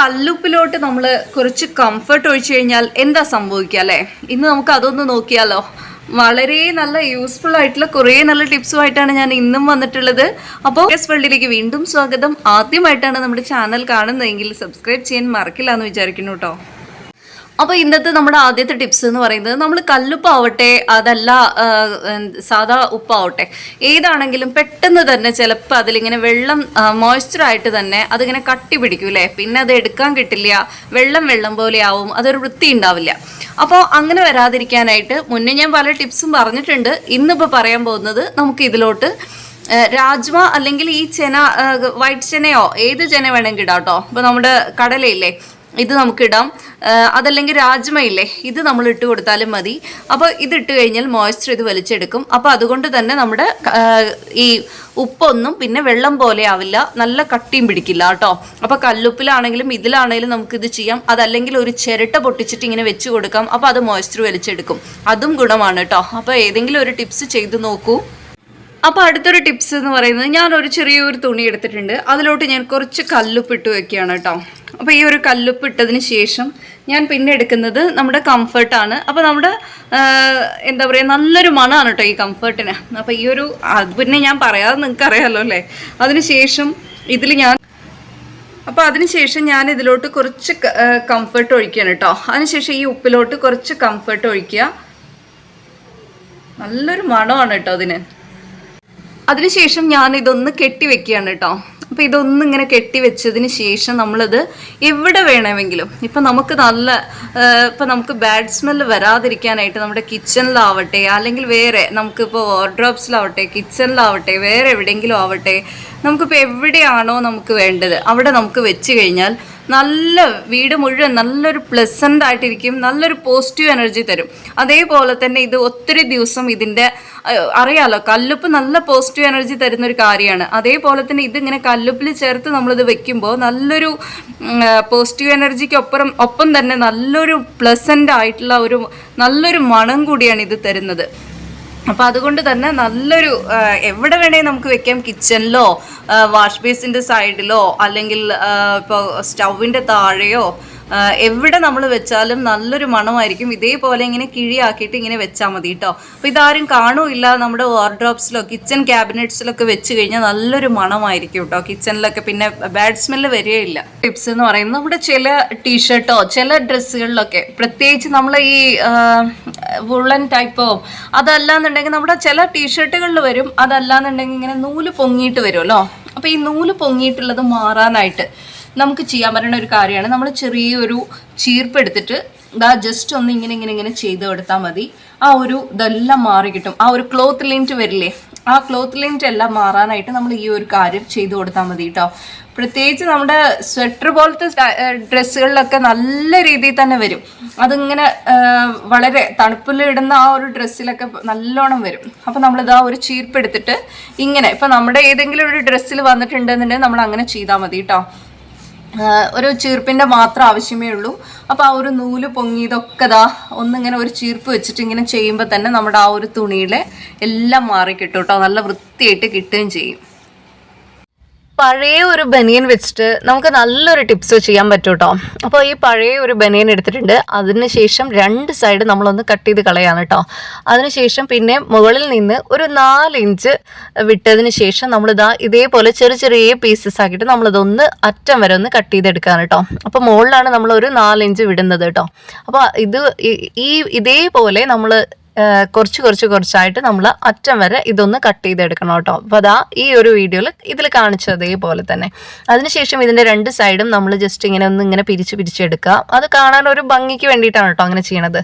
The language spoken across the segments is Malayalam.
കല്ലുപ്പിലോട്ട് നമ്മൾ കുറച്ച് കംഫർട്ട് ഒഴിച്ചു കഴിഞ്ഞാൽ എന്താ സംഭവിക്കുക അല്ലേ? ഇന്ന് നമുക്ക് അതൊന്ന് നോക്കിയാലോ. വളരെ നല്ല യൂസ്ഫുൾ ആയിട്ടുള്ള കുറേ നല്ല ടിപ്സുമായിട്ടാണ് ഞാൻ ഇന്നും വന്നിട്ടുള്ളത്. അപ്പോൾ എസ് വേൾഡിലേക്ക് വീണ്ടും സ്വാഗതം. ആദ്യമായിട്ടാണ് നമ്മുടെ ചാനൽ കാണുന്നതെങ്കിൽ സബ്സ്ക്രൈബ് ചെയ്യാൻ മറക്കില്ല എന്ന് വിചാരിക്കുന്നു കേട്ടോ. അപ്പോൾ ഇന്നത്തെ നമ്മുടെ ആദ്യത്തെ ടിപ്സ് എന്ന് പറയുന്നത് നമ്മൾ കല്ലുപ്പാവട്ടെ അതല്ല സാധാ ഉപ്പാവട്ടെ. ഏതാണെങ്കിലും പെട്ടെന്ന് തന്നെ ചിലപ്പോൾ അതിലിങ്ങനെ വെള്ളം മോയ്സ്ചറായിട്ട് തന്നെ അതിങ്ങനെ കട്ടി പിടിക്കും അല്ലേ? പിന്നെ അത് എടുക്കാൻ കിട്ടില്ല വെള്ളം വെള്ളം പോലെ ആവും അതൊരു വൃത്തി ഉണ്ടാവില്ല. അപ്പോൾ അങ്ങനെ വരാതിരിക്കാനായിട്ട് മുന്നേ ഞാൻ പല ടിപ്സും പറഞ്ഞിട്ടുണ്ട്. ഇന്നിപ്പോൾ പറയാൻ പോകുന്നത് നമുക്ക് ഇതിലോട്ട് രാജ്മ അല്ലെങ്കിൽ ഈ ചെന വൈറ്റ് ചെനയോ ഏത് ചെന വേണമെങ്കിൽ ഇടാം കേട്ടോ? ഇപ്പോൾ നമ്മുടെ കടലയില്ലേ ഇത് നമുക്കിടാം. അതല്ലെങ്കിൽ രാജ്മയില്ലേ ഇത് നമ്മൾ ഇട്ട് കൊടുത്താലും മതി. അപ്പോൾ ഇത് ഇട്ട് കഴിഞ്ഞാൽ മോയ്സ്ചർ ഇത് വലിച്ചെടുക്കും. അപ്പോൾ അതുകൊണ്ട് തന്നെ നമ്മുടെ ഈ ഉപ്പൊന്നും പിന്നെ വെള്ളം പോലെ ആവില്ല. നല്ല കട്ടിയും പിടിക്കില്ല കേട്ടോ. അപ്പോൾ കല്ലുപ്പിലാണെങ്കിലും ഇതിലാണെങ്കിലും നമുക്കിത് ചെയ്യാം. അതല്ലെങ്കിൽ ഒരു ചിരട്ട പൊട്ടിച്ചിട്ട് ഇങ്ങനെ വെച്ച് കൊടുക്കാം. അപ്പോൾ അത് മോയ്സ്ചർ വലിച്ചെടുക്കും. അതും ഗുണമാണ് കേട്ടോ. അപ്പോൾ ഏതെങ്കിലും ഒരു ടിപ്സ് ചെയ്ത് നോക്കൂ. അപ്പോൾ അടുത്തൊരു ടിപ്സ് എന്ന് പറയുന്നത് ഞാൻ ഒരു ചെറിയൊരു തുണി എടുത്തിട്ടുണ്ട്. അതിലോട്ട് ഞാൻ കുറച്ച് കല്ലുപ്പിട്ട് വെക്കുകയാണ് കേട്ടോ. അപ്പോൾ ഈ ഒരു കല്ലുപ്പ് ഇട്ടതിന് ശേഷം ഞാൻ പിന്നെ എടുക്കുന്നത് നമ്മുടെ കംഫർട്ടാണ് അപ്പോൾ നമ്മുടെ എന്താ പറയുക നല്ലൊരു മണമാണ് കേട്ടോ ഈ കംഫർട്ടിന് അപ്പോൾ ഈ ഒരു അത് പിന്നെ ഞാൻ പറയാതെ നിങ്ങൾക്ക് അറിയാമല്ലോ അല്ലേ? അതിന് ശേഷം ഇതിൽ ഞാൻ അപ്പോൾ അതിനുശേഷം ഞാൻ ഇതിലോട്ട് കുറച്ച് കംഫർട്ട് ഒഴിക്കുകയാണ് കേട്ടോ അതിനുശേഷം ഈ ഉപ്പിലോട്ട് കുറച്ച് കംഫർട്ട് ഒഴിക്കുക. നല്ലൊരു മണമാണ് കേട്ടോ അതിന്. അതിനുശേഷം ഞാൻ ഇതൊന്ന് കെട്ടി വെക്കുകയാണ് കേട്ടോ അപ്പോൾ ഇതൊന്നും ഇങ്ങനെ കെട്ടിവെച്ചതിന് ശേഷം നമ്മളത് എവിടെ വേണമെങ്കിലും ഇപ്പം നമുക്ക് നല്ല ഇപ്പം നമുക്ക് ബാഡ് സ്മെല്ല് വരാതിരിക്കാനായിട്ട് നമ്മുടെ കിച്ചണിലാവട്ടെ അല്ലെങ്കിൽ വേറെ നമുക്കിപ്പോൾ വാർഡ്രോബ്സിലാവട്ടെ കിച്ചണിലാവട്ടെ വേറെ എവിടെയെങ്കിലും ആവട്ടെ നമുക്കിപ്പോൾ എവിടെയാണോ നമുക്ക് വേണ്ടത് അവിടെ നമുക്ക് വെച്ച് കഴിഞ്ഞാൽ നല്ല വീട് മുഴുവൻ നല്ലൊരു പ്ലസന്റ് ആയിട്ടിരിക്കും നല്ലൊരു പോസിറ്റീവ് എനർജി തരും. അതേപോലെ തന്നെ ഇത് ഒത്തിരി ദിവസം ഇതിന്റെ അറിയാലോ കല്ലുപ്പ് നല്ല പോസിറ്റീവ് എനർജി തരുന്ന ഒരു കാര്യമാണ്. അതേപോലെ തന്നെ ഇതിങ്ങനെ കല്ലുപ്പിൽ ചേർത്ത് നമ്മളിത് വെക്കുമ്പോൾ നല്ലൊരു പോസിറ്റീവ് എനർജിക്ക് ഒപ്പം തന്നെ നല്ലൊരു പ്ലസന്റ് ആയിട്ടുള്ള ഒരു നല്ലൊരു മണം കൂടിയാണ് ഇത് തരുന്നത്. അപ്പോൾ അതുകൊണ്ട് തന്നെ നല്ലൊരു എവിടെ വേണേ നമുക്ക് വെക്കാം. കിച്ചണിലോ വാഷ് ബേസിന്റെ സൈഡിലോ അല്ലെങ്കിൽ ഇപ്പോൾ സ്റ്റൗവിന്റെ താഴെയോ എവിടെ നമ്മൾ വെച്ചാലും നല്ലൊരു മണമായിരിക്കും. ഇതേപോലെ ഇങ്ങനെ കിഴിയാക്കിയിട്ട് ഇങ്ങനെ വെച്ചാൽ മതി കേട്ടോ അപ്പോൾ ഇതാരും കാണൂല്ല നമ്മുടെ വാർഡ്രോബ്സിലോ കിച്ചൺ ക്യാബിനറ്റ്സിലൊക്കെ വെച്ച് കഴിഞ്ഞാൽ നല്ലൊരു മണമായിരിക്കും കേട്ടോ കിച്ചണിലൊക്കെ പിന്നെ ബാഡ് സ്മെല്ല് വരികയില്ല. ടിപ്സ് എന്ന് പറയുന്നത് നമ്മുടെ ചില ടീഷർട്ടോ ചില ഡ്രസ്സുകളിലൊക്കെ പ്രത്യേകിച്ച് നമ്മൾ ഈ വുളൻ ടൈപ്പോ അതല്ലാന്നുണ്ടെങ്കിൽ നമ്മുടെ ചില ടീഷർട്ടുകളിൽ വരും. അതല്ലാന്നുണ്ടെങ്കിൽ ഇങ്ങനെ നൂൽ പൊങ്ങിയിട്ട് വരുമല്ലോ അപ്പോൾ ഈ നൂൽ പൊങ്ങിയിട്ടുള്ളത് മാറാനായിട്ട് നമുക്ക് ചെയ്യാൻ പറ്റുന്ന ഒരു കാര്യമാണ്. നമ്മൾ ചെറിയൊരു ചീർപ്പ് എടുത്തിട്ട് ഇതാ ജസ്റ്റ് ഒന്ന് ഇങ്ങനെ ഇങ്ങനെ ഇങ്ങനെ ചെയ്ത് കൊടുത്താൽ മതി. ആ ഒരു ഇതെല്ലാം മാറി കിട്ടും. ആ ഒരു ക്ലോത്ത് ലിന്റ് വരില്ലേ? ആ ക്ലോത്ത് ലെങ്ത് എല്ലാം മാറാനായിട്ട് നമ്മൾ ഈ ഒരു കാര്യം ചെയ്തു കൊടുത്താൽ മതി കേട്ടോ പ്രത്യേകിച്ച് നമ്മുടെ സ്വെറ്റർ പോലത്തെ ഡ്രസ്സുകളിലൊക്കെ നല്ല രീതിയിൽ തന്നെ വരും. അതിങ്ങനെ വളരെ തണുപ്പിൽ ഇടുന്ന ആ ഒരു ഡ്രസ്സിലൊക്കെ നല്ലോണം വരും. അപ്പോൾ നമ്മളിത് ആ ഒരു ചീർപ്പെടുത്തിട്ട് ഇങ്ങനെ ഇപ്പം നമ്മുടെ ഏതെങ്കിലും ഒരു ഡ്രസ്സിൽ വന്നിട്ടുണ്ടെന്നുണ്ടെങ്കിൽ നമ്മൾ അങ്ങനെ ചെയ്താൽ മതി കേട്ടോ ഒരു ചീർപ്പിന്റെ മാത്രം ആവശ്യമേ ഉള്ളൂ. അപ്പോൾ ആ ഒരു നൂൽ പൊങ്ങിയതൊക്കെ ദാ ഒന്നിങ്ങനെ ഒരു ചീർപ്പ് വെച്ചിട്ട് ഇങ്ങനെ ചെയ്യുമ്പോൾ തന്നെ നമ്മുടെ ആ ഒരു തുണിയിലെ എല്ലാം മാറി കിട്ടും കേട്ടോ നല്ല വൃത്തിയായിട്ട് കിട്ടുകയും ചെയ്യും. പഴയ ഒരു ബനിയൻ വെച്ചിട്ട് നമുക്ക് നല്ലൊരു ടിപ്സ് ചെയ്യാൻ പറ്റും കേട്ടോ അപ്പോൾ ഈ പഴയ ഒരു ബനിയൻ എടുത്തിട്ടുണ്ട്. അതിനുശേഷം രണ്ട് സൈഡ് നമ്മളൊന്ന് കട്ട് ചെയ്ത് കളയാണ് കേട്ടോ അതിനുശേഷം പിന്നെ മുകളിൽ നിന്ന് ഒരു നാല് ഇഞ്ച് വിട്ടതിന് ശേഷം നമ്മളിതാ ഇതേപോലെ ചെറിയ ചെറിയ പീസസ് ആക്കിയിട്ട് നമ്മളിതൊന്ന് അറ്റം വരെ ഒന്ന് കട്ട് ചെയ്തെടുക്കാണ് കേട്ടോ അപ്പോൾ മുകളിലാണ് നമ്മൾ ഒരു നാല് ഇഞ്ച് വിടുന്നത് കേട്ടോ അപ്പോൾ ഇത് ഈ- ഇതേപോലെ നമ്മൾ കുറച്ച് കുറച്ച് കുറച്ചായിട്ട് നമ്മൾ അറ്റം വരെ ഇതൊന്ന് കട്ട് ചെയ്തെടുക്കണം കേട്ടോ. അപ്പോൾ അതാ ഈ ഒരു വീഡിയോയിൽ ഇതിൽ കാണിച്ചതേപോലെ തന്നെ. അതിനുശേഷം ഇതിന്റെ രണ്ട് സൈഡും നമ്മൾ ജസ്റ്റ് ഇങ്ങനെ ഒന്ന് ഇങ്ങനെ പിരിച്ച് പിരിച്ചെടുക്കുക. അത് കാണാൻ ഒരു ഭംഗിക്ക് വേണ്ടിയിട്ടാണ് കേട്ടോ അങ്ങനെ ചെയ്യണത്.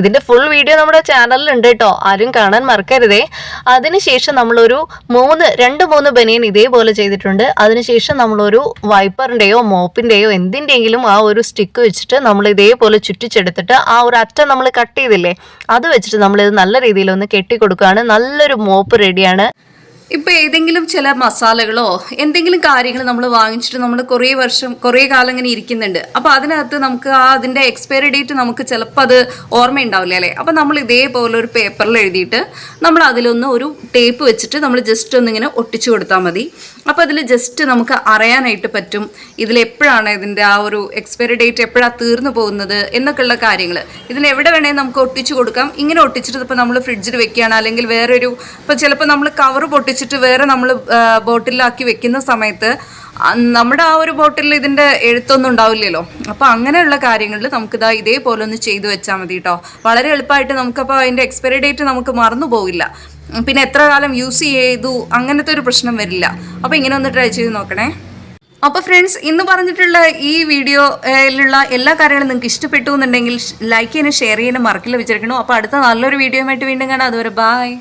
ഇതിന്റെ ഫുൾ വീഡിയോ നമ്മുടെ ചാനലിൽ ഉണ്ട് കേട്ടോ. ആരും കാണാൻ മറക്കരുതേ. അതിനുശേഷം നമ്മളൊരു മൂന്ന് രണ്ട് മൂന്ന് ബനിയൻ ഇതേപോലെ ചെയ്തിട്ടുണ്ട്. അതിനുശേഷം നമ്മളൊരു വൈപ്പറിന്റെയോ മോപ്പിന്റെയോ എന്തിന്റെയെങ്കിലും ആ ഒരു സ്റ്റിക്ക് വെച്ചിട്ട് നമ്മൾ ഇതേപോലെ ചുറ്റിച്ചെടുത്തിട്ട് ആ ഒരു അറ്റം നമ്മൾ കട്ട് ചെയ്തില്ലേ അത് വെച്ചിട്ട് നമ്മളിത് നല്ല രീതിയിൽ ഒന്ന് കെട്ടിക്കൊടുക്കുകയാണ് നല്ലൊരു മോപ്പ് റെഡിയാണ് ഇപ്പോൾ ഏതെങ്കിലും ചില മസാലകളോ എന്തെങ്കിലും കാര്യങ്ങൾ നമ്മൾ വാങ്ങിച്ചിട്ട് നമ്മൾ കുറേ വർഷം കുറേ കാലം ഇങ്ങനെ ഇരിക്കുന്നുണ്ട്. അപ്പോൾ അതിനകത്ത് നമുക്ക് ആ അതിന്റെ എക്സ്പയറി ഡേറ്റ് നമുക്ക് ചിലപ്പോൾ അത് ഓർമ്മയുണ്ടാവില്ല അല്ലേ? അപ്പോൾ നമ്മൾ ഇതേപോലെ ഒരു പേപ്പറിൽ എഴുതിയിട്ട് നമ്മൾ അതിലൊന്ന് ഒരു ടേപ്പ് വെച്ചിട്ട് നമ്മൾ ജസ്റ്റ് ഒന്നിങ്ങനെ ഒട്ടിച്ചു കൊടുത്താൽ മതി. അപ്പോൾ അതിൽ ജസ്റ്റ് നമുക്ക് അറിയാനായിട്ട് പറ്റും ഇതിൽ എപ്പോഴാണ് ഇതിന്റെ ആ ഒരു എക്സ്പയറി ഡേറ്റ് എപ്പോഴാണ് തീർന്നു പോകുന്നത് എന്നൊക്കെയുള്ള കാര്യങ്ങൾ. ഇതിൽ എവിടെ വേണമെങ്കിൽ നമുക്ക് ഒട്ടിച്ചു കൊടുക്കാം. ഇങ്ങനെ ഒട്ടിച്ചിട്ട് ഇപ്പോൾ നമ്മൾ ഫ്രിഡ്ജിൽ വെക്കുകയാണ്. അല്ലെങ്കിൽ വേറൊരു ഇപ്പോൾ ചിലപ്പോൾ നമ്മൾ കവർ പൊട്ടിച്ചിട്ട് വേറെ നമ്മൾ ബോട്ടിലാക്കി വെക്കുന്ന സമയത്ത് നമ്മുടെ ആ ഒരു ബോട്ടിൽ ഇതിന്റെ എഴുത്തൊന്നും ഉണ്ടാവില്ലല്ലോ. അപ്പോൾ അങ്ങനെയുള്ള കാര്യങ്ങളിൽ നമുക്കിതാ ഇതേപോലെ ഒന്ന് ചെയ്തു വെച്ചാൽ മതി കേട്ടോ വളരെ എളുപ്പമായിട്ട് നമുക്കപ്പോൾ അതിന്റെ എക്സ്പയറി ഡേറ്റ് നമുക്ക് മറന്നു പോകില്ല പിന്നെ എത്ര കാലം യൂസ് ചെയ്തു അങ്ങനത്തെ ഒരു പ്രശ്നം വരില്ല. അപ്പോൾ ഇങ്ങനെ ഒന്ന് ട്രൈ ചെയ്ത് നോക്കണേ. അപ്പോൾ ഫ്രണ്ട്സ് ഇന്ന് പറഞ്ഞിട്ടുള്ള ഈ വീഡിയോയിലുള്ള എല്ലാ കാര്യങ്ങളും നിങ്ങൾക്ക് ഇഷ്ടപ്പെട്ടു എന്നുണ്ടെങ്കിൽ ലൈക്ക് ചെയ്യാനും ഷെയർ ചെയ്യാനും മറക്കില്ല വിചാരിക്കണോ അപ്പോൾ അടുത്ത നല്ലൊരു വീഡിയോയുമായിട്ട് വീണ്ടും കാണാം. അതുവരെ ബായ്